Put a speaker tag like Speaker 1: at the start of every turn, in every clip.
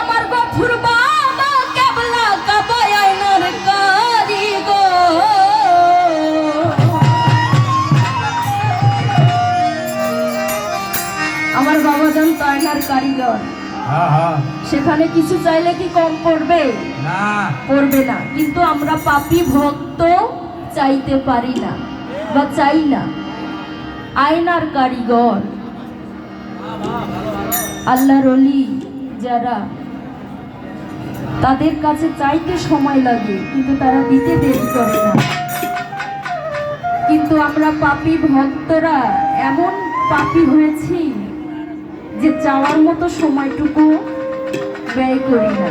Speaker 1: আমার বাবা কাবায় আয়নার কারিগর। আমার বাবা জান আয়নার কারিগর। সেখানে কিছু চাইলে কি কম পড়বে?
Speaker 2: না।
Speaker 1: পড়বে না। কিন্তু আমরা পাপী ভক্ত চাইতে পারি না বা চাই না। আয়নার কারিগর। আল্লাহর অলি যারা তাদের কাছে চাইতে সময় লাগে, কিন্তু তারা দিতে দেরি করে না। কিন্তু আমরা পাপি ভক্তরা এমন পাপি হয়েছি যে চাওয়ার মতো সময়টুকু ব্যয় করি না।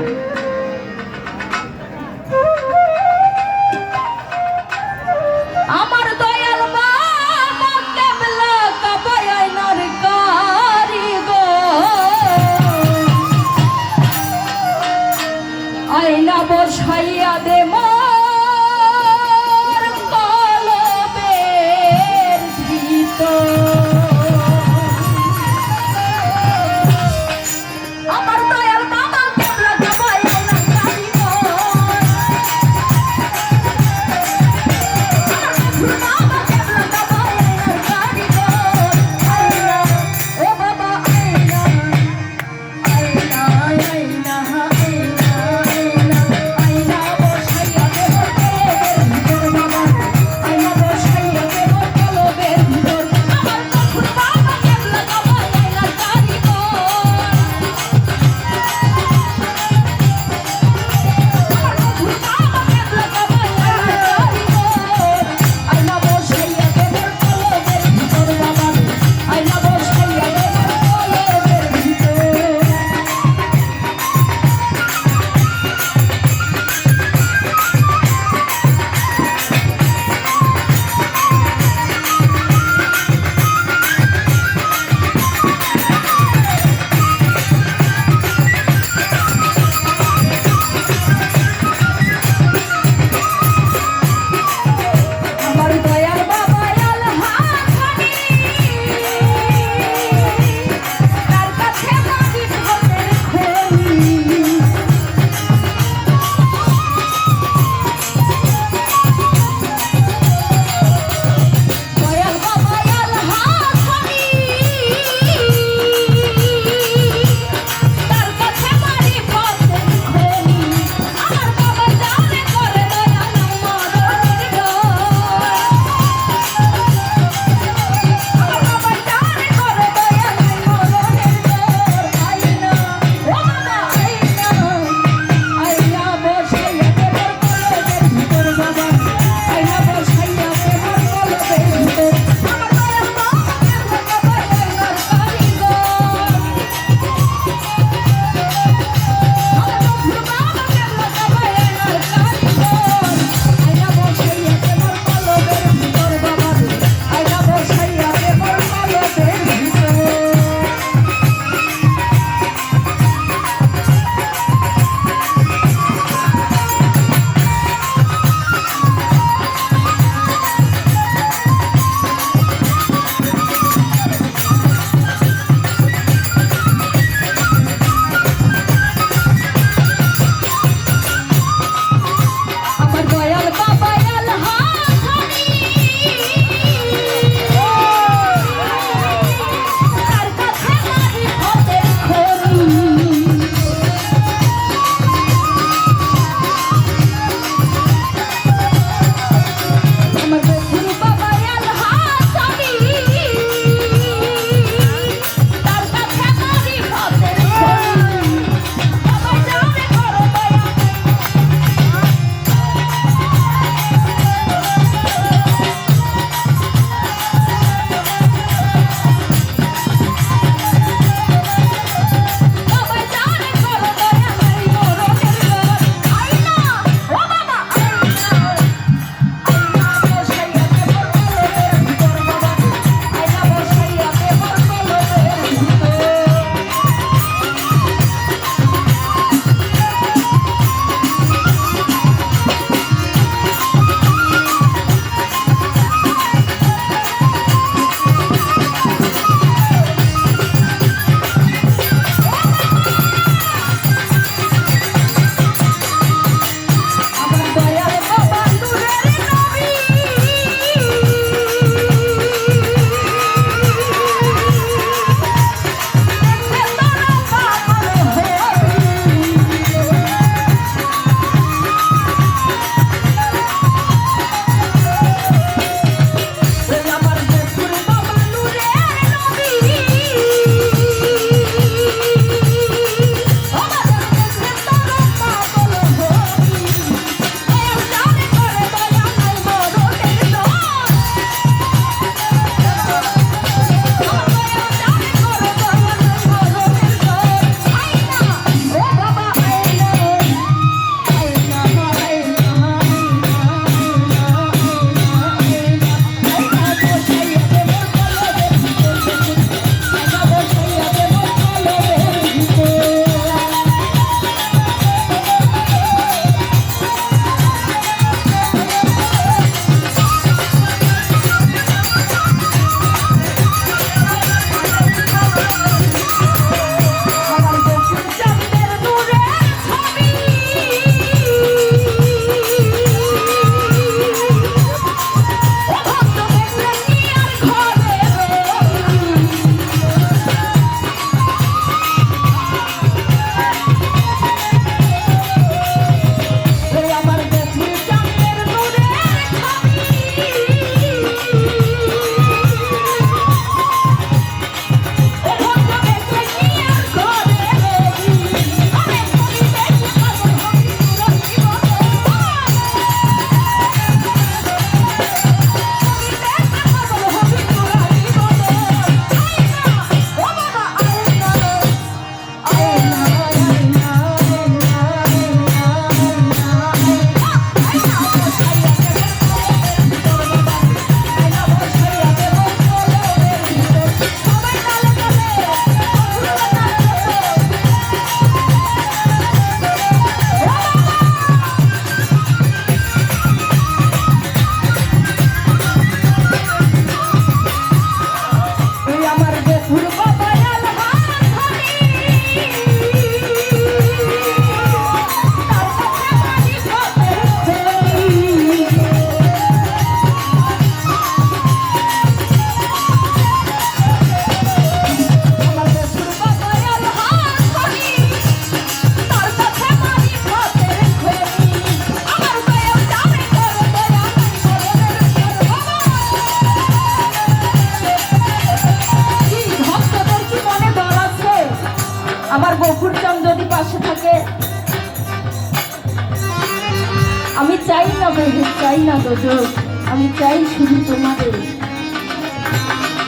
Speaker 1: আমি চাই না বন্ধু চাই না দোজক। আমি চাই শুধু তোমাদের।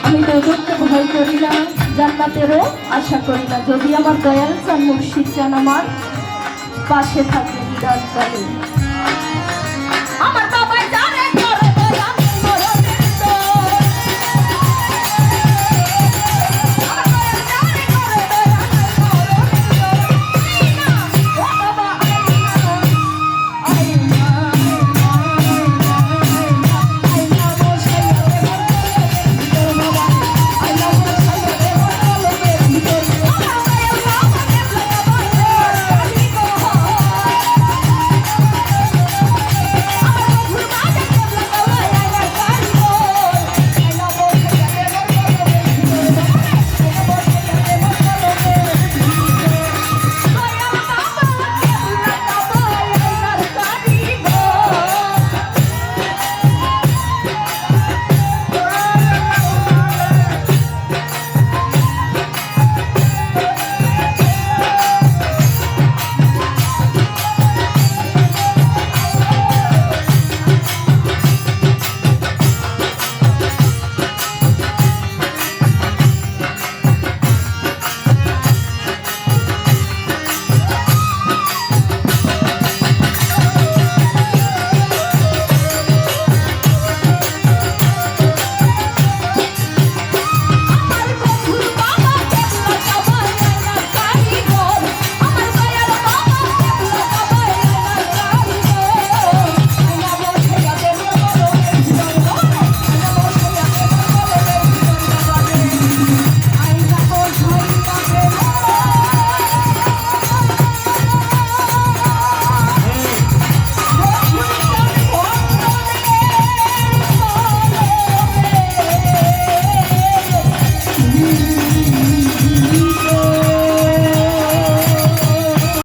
Speaker 1: আমি দোজককে ভয় করি না, জান্নাতেরও আশা করি না। যদি আমার দয়াল চান, মুর্শিদ চান, আমার পাশে থাকে নিরন্তরে